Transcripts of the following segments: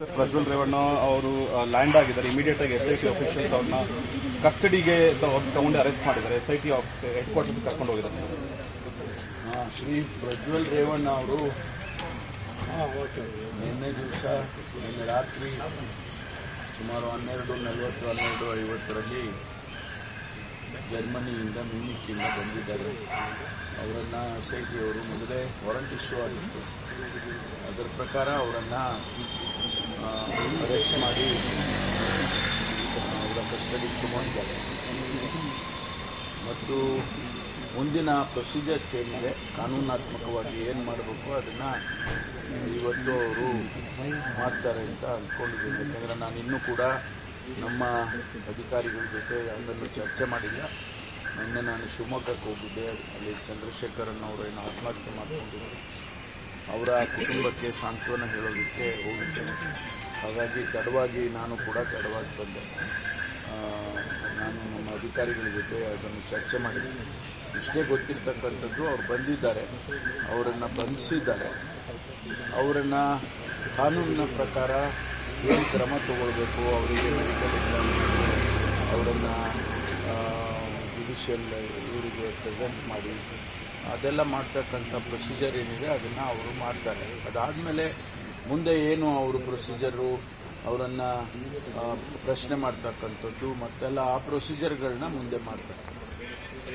ಪ್ರಜ್ವಲ್ ರೇವಣ್ಣ ಅವರು ಲ್ಯಾಂಡ್ ಆಗಿದ್ದಾರೆ. ಇಮಿಡಿಯೇಟ್ ಆಗಿ ಎಸ್ ಐ ಟಿ ಅಫಿಷಿಯಲ್ಸ್ ಅವ್ರನ್ನ ಕಸ್ಟಡಿಗೆ ತಗೊಂಡು ಅರೆಸ್ಟ್ ಮಾಡಿದ್ದಾರೆ. S I T office headquarters ಕರ್ಕೊಂಡು ಹೋಗಿದ್ದಾರೆ, ಸರ್. ಶ್ರೀ ಪ್ರಜ್ವಲ್ ರೇವಣ್ಣ ಅವರು ನಿನ್ನೆ ದಿವಸ, ನಿನ್ನೆ ರಾತ್ರಿ, ಸುಮಾರು ಹನ್ನೆರಡು, ನಲವತ್ತು, ಹನ್ನೆರಡು, ಐವತ್ತರಲ್ಲಿ ಜರ್ಮನಿಯಿಂದ ಮ್ಯೂನಿಕ್ಕಿಂದ ಬಂದಿದ್ದಾರೆ. ಅವರನ್ನು ಎಸ್ ಐ ಟಿ ಅವರು ಮೊದಲೇ ವಾರಂಟ್ ಇಶ್ಯೂ ಆಗಿತ್ತು. ಅದರ ಪ್ರಕಾರ ಅವರನ್ನು ಅರೆಸ್ಟ್ ಮಾಡಿ, ಅವರ ಕಸ್ಟಡಿಗೆ ತಗೊಂಡಿದ್ದಾರೆ ಮತ್ತು ಮುಂದಿನ ಪ್ರೊಸೀಜರ್ಸ್ ಏನಿದೆ, ಕಾನೂನಾತ್ಮಕವಾಗಿ ಏನು ಮಾಡಬೇಕು ಅದನ್ನು ಇವತ್ತು ಅವರು ಮಾಡ್ತಾರೆ ಅಂತ ಅಂದ್ಕೊಂಡಿದ್ದೀನಿ ಯಾಕಂದರೆ ನಾನು ಇನ್ನೂ ಕೂಡ ನಮ್ಮ ಅಧಿಕಾರಿಗಳ ಜೊತೆ ಅದನ್ನು ಚರ್ಚೆ ಮಾಡಿಲ್ಲ. ನಿನ್ನೆ ನಾನು ಶಿವಮೊಗ್ಗಕ್ಕೆ ಹೋಗಿದ್ದೆ, ಅಲ್ಲಿ ಚಂದ್ರಶೇಖರನ್ ಅವರು ಏನು ಆತ್ಮಹತ್ಯೆ ಮಾಡಿಕೊಂಡಿದ್ದಾರೆ ಅವರ ಕುಟುಂಬಕ್ಕೆ ಸಾಂತ್ವನ ಹೇಳೋದಕ್ಕೆ ಹೋಗಿದ್ದೇನೆ. ಹಾಗಾಗಿ ತಡವಾಗಿ ನಾನು ಕೂಡ ತಡವಾಗಿ ಬಂದೆ. ನಾನು ನಮ್ಮ ಅಧಿಕಾರಿಗಳ ಜೊತೆ ಅದನ್ನು ಚರ್ಚೆ ಮಾಡಿದ್ದೀನಿ ಇಷ್ಟೇ ಗೊತ್ತಿರ್ತಕ್ಕಂಥದ್ದು ಅವ್ರು ಬಂದಿದ್ದಾರೆ. ಅವರನ್ನು ಬಂಧಿಸಿದ್ದಾರೆ. ಅವರನ್ನು ಕಾನೂನಿನ ಪ್ರಕಾರ ಏನು ಕ್ರಮ ತಗೊಳ್ಬೇಕು, ಅವರಿಗೆ ಮೆಡಿಕಲ್ ಅವರನ್ನು ಜುಡಿಷಿಯಲ್ ಇವರಿಗೆ ಪ್ರೆಸೆಂಟ್ ಮಾಡಿ. ಅದೆಲ್ಲ ಮಾಡ್ತಕ್ಕಂಥ ಪ್ರೊಸೀಜರ್ ಏನಿದೆ ಅದನ್ನು ಅವರು ಮಾಡ್ತಾರೆ. ಅದಾದಮೇಲೆ ಮುಂದೆ ಏನು ಅವರು ಪ್ರೊಸೀಜರು ಅವರನ್ನು ಪ್ರಶ್ನೆ ಮಾಡ್ತಕ್ಕಂಥದ್ದು ಮತ್ತೆಲ್ಲ ಆ ಪ್ರೊಸೀಜರ್ಗಳನ್ನ ಮುಂದೆ ಮಾಡ್ತಾರೆ.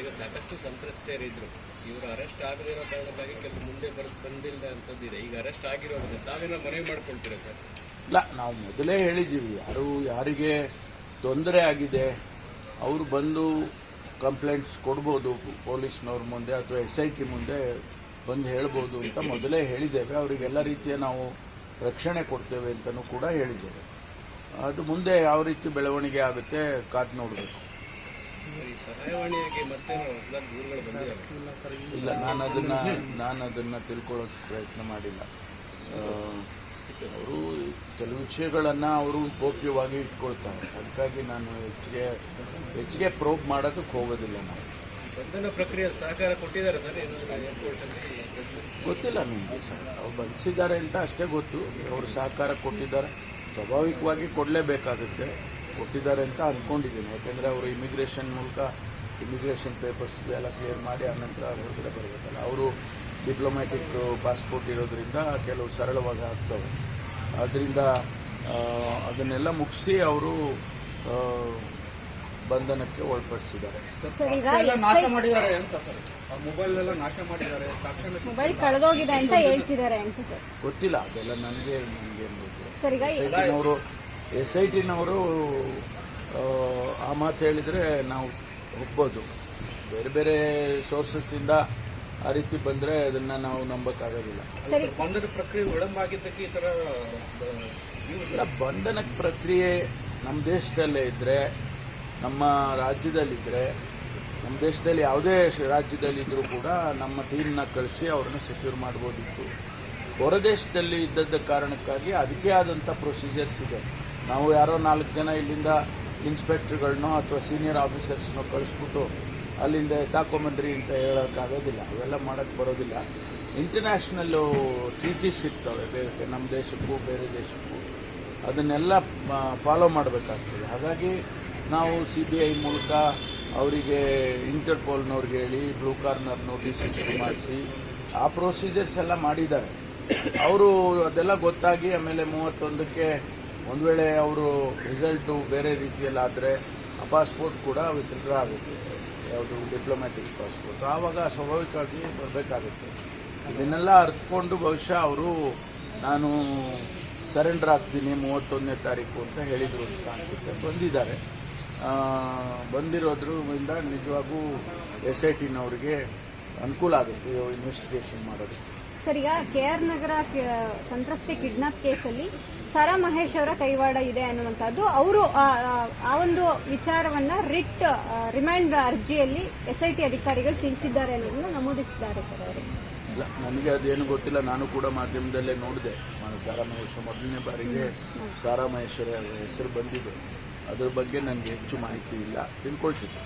ಈಗ ಸಾಕಷ್ಟು ಸಂತ್ರಸ್ತೆಯರಿದ್ರು ಇವರು ಅರೆಸ್ಟ್ ಆಗದಿರೋ ಕಾರಣಕ್ಕಾಗಿ ಕೆಲವು ಮುಂದೆ ಬರ್ ಬಂದಿಲ್ಲ ಅಂತದ್ದಿದೆ ಈಗ ಅರೆಸ್ಟ್ ಆಗಿರೋದ್ರಿಂದ ತಾವೇನೋ ಮನವಿ ಮಾಡ್ಕೊಳ್ತೀರಾ ಸರ್? ಇಲ್ಲ ನಾವು ಮೊದಲೇ ಹೇಳಿದ್ದೀವಿ. ಯಾರು ಯಾರಿಗೆ ತೊಂದರೆ ಆಗಿದೆ ಅವರು ಬಂದು ಕಂಪ್ಲೇಂಟ್ಸ್ ಕೊಡ್ಬೋದು ಪೊಲೀಸ್ನವ್ರ ಮುಂದೆ ಅಥವಾ ಎಸ್ ಐ ಟಿ ಮುಂದೆ ಬಂದು ಹೇಳ್ಬೋದು ಅಂತ ಮೊದಲೇ ಹೇಳಿದ್ದೇವೆ. ಅವರಿಗೆಲ್ಲ ರೀತಿಯ ನಾವು ರಕ್ಷಣೆ ಕೊಡ್ತೇವೆ ಅಂತಲೂ ಕೂಡ ಹೇಳಿದ್ದೇವೆ. ಅದು ಮುಂದೆ ಯಾವ ರೀತಿ ಬೆಳವಣಿಗೆ ಆಗುತ್ತೆ ಕಾದು ನೋಡಬೇಕು. ಇಲ್ಲ ನಾನು ಅದನ್ನು ನಾನು ಅದನ್ನು ತಿಳ್ಕೊಳ್ಳೋಕೆ ಪ್ರಯತ್ನ ಮಾಡಿಲ್ಲ. ಅವರು ಕೆಲವು ವಿಷಯಗಳನ್ನು ಅವರು ಗೋಪ್ಯವಾಗಿ ಇಟ್ಕೊಳ್ತಾರೆ. ಅದಕ್ಕಾಗಿ ನಾನು ಹೆಚ್ಚಿಗೆ ಹೆಚ್ಚಿಗೆ ಪ್ರೋಬ್ ಮಾಡೋದಕ್ಕೆ ಹೋಗೋದಿಲ್ಲ ನಾವು ಬಂಧನ ಪ್ರಕ್ರಿಯೆ ಸಹಕಾರ ಕೊಟ್ಟಿದ್ದಾರೆ ಸರ್ ಗೊತ್ತಿಲ್ಲ ನಿಮಗೆ ಸರ್. ಅವ್ರು ಬಂಧಿಸಿದ್ದಾರೆ ಅಂತ ಅಷ್ಟೇ ಗೊತ್ತು. ಅವರು ಸಹಕಾರ ಕೊಟ್ಟಿದ್ದಾರೆ. ಸ್ವಾಭಾವಿಕವಾಗಿ ಕೊಡಲೇಬೇಕಾಗುತ್ತೆ. ಕೊಟ್ಟಿದ್ದಾರೆ ಅಂತ ಅಂದ್ಕೊಂಡಿದ್ದೀನಿ ಯಾಕೆಂದರೆ ಅವರು ಇಮಿಗ್ರೇಷನ್ ಮೂಲಕ ಇಮಿಗ್ರೇಷನ್ ಪೇಪರ್ಸ್ ಎಲ್ಲ ಕ್ಲಿಯರ್ ಮಾಡಿ ಆನಂತರ ಹೊರಗಡೆ ಬರಬೇಕಲ್ಲ. ಅವರು ಡಿಪ್ಲೊಮ್ಯಾಟಿಕ್ ಪಾಸ್ಪೋರ್ಟ್ ಇರೋದ್ರಿಂದ ಕೆಲವು ಸರಳವಾಗಿ ಆಗ್ತವೆ. ಆದ್ದರಿಂದ ಅದನ್ನೆಲ್ಲ ಮುಗಿಸಿ ಅವರು ಬಂಧನಕ್ಕೆ ಒಳಪಡಿಸಿದ್ದಾರೆ. ನಾಶ ಮಾಡಿದ್ದಾರೆ ಅಂತ ಸರ್. ಮೊಬೈಲ್ ಎಲ್ಲ ನಾಶ ಮಾಡಿದ್ದಾರೆ ಮೊಬೈಲ್ ಕಳೆದೋಗಿದೆ ಅಂತ ಹೇಳ್ತಿದ್ದಾರೆ ಅಂತ ಸರ್. ಗೊತ್ತಿಲ್ಲ ಅದೆಲ್ಲ ನನಗೆ ನನಗೆ ಸರ್ ಈಗ ಎಸ್ ಐ ಟಿನವರು ಎಸ್ ಐ ಟಿನವರು ಆ ಮಾತು ಹೇಳಿದರೆ ನಾವು ಒಪ್ಬೋದು. ಬೇರೆ ಬೇರೆ ಸೋರ್ಸಸ್ಸಿಂದ ಆ ರೀತಿ ಬಂದರೆ ಅದನ್ನು ನಾವು ನಂಬಕ್ಕಾಗೋದಿಲ್ಲ. ಬಂಧನ ಪ್ರಕ್ರಿಯೆ ವಿಳಂಬ ಆಗಿದ್ದಕ್ಕೆ ಈ ತರ ಇಲ್ಲ ಬಂಧನ ಪ್ರಕ್ರಿಯೆ ನಮ್ಮ ದೇಶದಲ್ಲೇ ಇದ್ದರೆ ನಮ್ಮ ರಾಜ್ಯದಲ್ಲಿದ್ದರೆ ನಮ್ಮ ದೇಶದಲ್ಲಿ ಯಾವುದೇ ರಾಜ್ಯದಲ್ಲಿದ್ದರೂ ಕೂಡ ನಮ್ಮ ಟೀಮ್ನ ಕಳಿಸಿ ಅವ್ರನ್ನ ಸೆಕ್ಯೂರ್ ಮಾಡ್ಬೋದಿತ್ತು. ಹೊರ ದೇಶದಲ್ಲಿ ಇದ್ದದ್ದ ಕಾರಣಕ್ಕಾಗಿ ಅದಕ್ಕೆ ಆದಂಥ ಪ್ರೊಸೀಜರ್ಸ್ ಇದೆ. ನಾವು ಯಾರೋ ನಾಲ್ಕು ಜನ ಇಲ್ಲಿಂದ ಇನ್ಸ್ಪೆಕ್ಟರ್ಗಳನ್ನೋ ಅಥವಾ ಸೀನಿಯರ್ ಆಫೀಸರ್ಸ್ನೋ ಕಳಿಸ್ಬಿಟ್ಟು ಅಲ್ಲಿಂದ ತಾಕೊಂಬಂದ್ರಿ ಅಂತ ಹೇಳೋಕ್ಕಾಗೋದಿಲ್ಲ ಅವೆಲ್ಲ ಮಾಡೋಕ್ಕೆ ಬರೋದಿಲ್ಲ. ಇಂಟರ್ನ್ಯಾಷನಲ್ಲು ಟ್ರೀಟೀಸ್ ಇರ್ತವೆ. ಬೇರೆ ನಮ್ಮ ದೇಶಕ್ಕೂ, ಬೇರೆ ದೇಶಕ್ಕೂ. ಅದನ್ನೆಲ್ಲ ಫಾಲೋ ಮಾಡಬೇಕಾಗ್ತದೆ. ಹಾಗಾಗಿ ನಾವು ಸಿ ಬಿ ಐ ಮೂಲಕ ಅವರಿಗೆ ಇಂಟರ್ಪೋಲ್ನವ್ರಿಗೆ ಹೇಳಿ ಬ್ಲೂ ಕಾರ್ನರ್ ನೋಟಿಸ್ ಇಶ್ಯೂ ಮಾಡಿಸಿ, ಆ ಪ್ರೊಸೀಜರ್ಸ್ ಎಲ್ಲ ಮಾಡಿದ್ದಾರೆ. ಅವರು ಅದೆಲ್ಲ ಗೊತ್ತಾಗಿ ಆಮೇಲೆ ಮೂವತ್ತೊಂದಕ್ಕೆ ಒಂದು ವೇಳೆ ಅವರು ರಿಸಲ್ಟು ಬೇರೆ ರೀತಿಯಲ್ಲಾದರೆ ಪಾಸ್ಪೋರ್ಟ್ ಕೂಡ ವಿತ್ಡ್ರಾ ಆಗುತ್ತೆ. ಯಾವುದು ಡಿಪ್ಲೊಮ್ಯಾಟಿಕ್ ಪಾಸ್ಪೋರ್ಟ್ ಆವಾಗ ಸ್ವಾಭಾವಿಕವಾಗಿ ಬರಬೇಕಾಗುತ್ತೆ. ಇದನ್ನೆಲ್ಲ ಅರ್ಥಕೊಂಡು ಬಹುಶಃ ಅವರು ನಾನು ಸರೆಂಡರ್ ಆಗ್ತೀನಿ ಮೂವತ್ತೊಂದನೇ ತಾರೀಕು ಅಂತ ಹೇಳಿದರು ಅಂತ ಅನಿಸುತ್ತೆ. ಬಂದಿದ್ದಾರೆ. ಬಂದಿರೋದ್ರಿಂದ ನಿಜವಾಗೂ ಎಸ್ ಐ ಅನುಕೂಲ ಆಗುತ್ತೆ ಇನ್ವೆಸ್ಟಿಗೇಷನ್ ಮಾಡೋದಕ್ಕೆ. ಸರ್ ಈಗ ಕೆ ಆರ್ ನಗರ ಸಂತ್ರಸ್ತೆ ಕಿಡ್ನಾಪ್ ಕೇಸಲ್ಲಿ ಸಾರಾ ಮಹೇಶ್ ಅವರ ಕೈವಾಡ ಇದೆ ಅನ್ನುವಂಥದ್ದು. ಅವರು ಆ ಒಂದು ವಿಚಾರವನ್ನ ರಿಟ್ ರಿಮೈಂಡ್ ಅರ್ಜಿಯಲ್ಲಿ ಎಸ್ಐಟಿ ಅಧಿಕಾರಿಗಳು ತಿಳಿಸಿದ್ದಾರೆ ಅನ್ನೋದನ್ನು ನಮೂದಿಸಿದ್ದಾರೆ ಸರ್ ಅವರು. ಇಲ್ಲ ನನಗೆ ಅದೇನು ಗೊತ್ತಿಲ್ಲ. ನಾನು ಕೂಡ ಮಾಧ್ಯಮದಲ್ಲೇ ನೋಡಿದೆ. ನಾನು ಸಾರಾ ಮಹೇಶ್ ಮೊದಲನೇ ಬಾರಿಗೆ ಸಾರಾ ಮಹೇಶ್ವರ ಹೆಸರು ಬಂದಿದೆ. ಅದ್ರ ಬಗ್ಗೆ ನನಗೆ ಹೆಚ್ಚು ಮಾಹಿತಿ ಇಲ್ಲ. ತಿಳ್ಕೊಳ್ತಿದ್ದೆ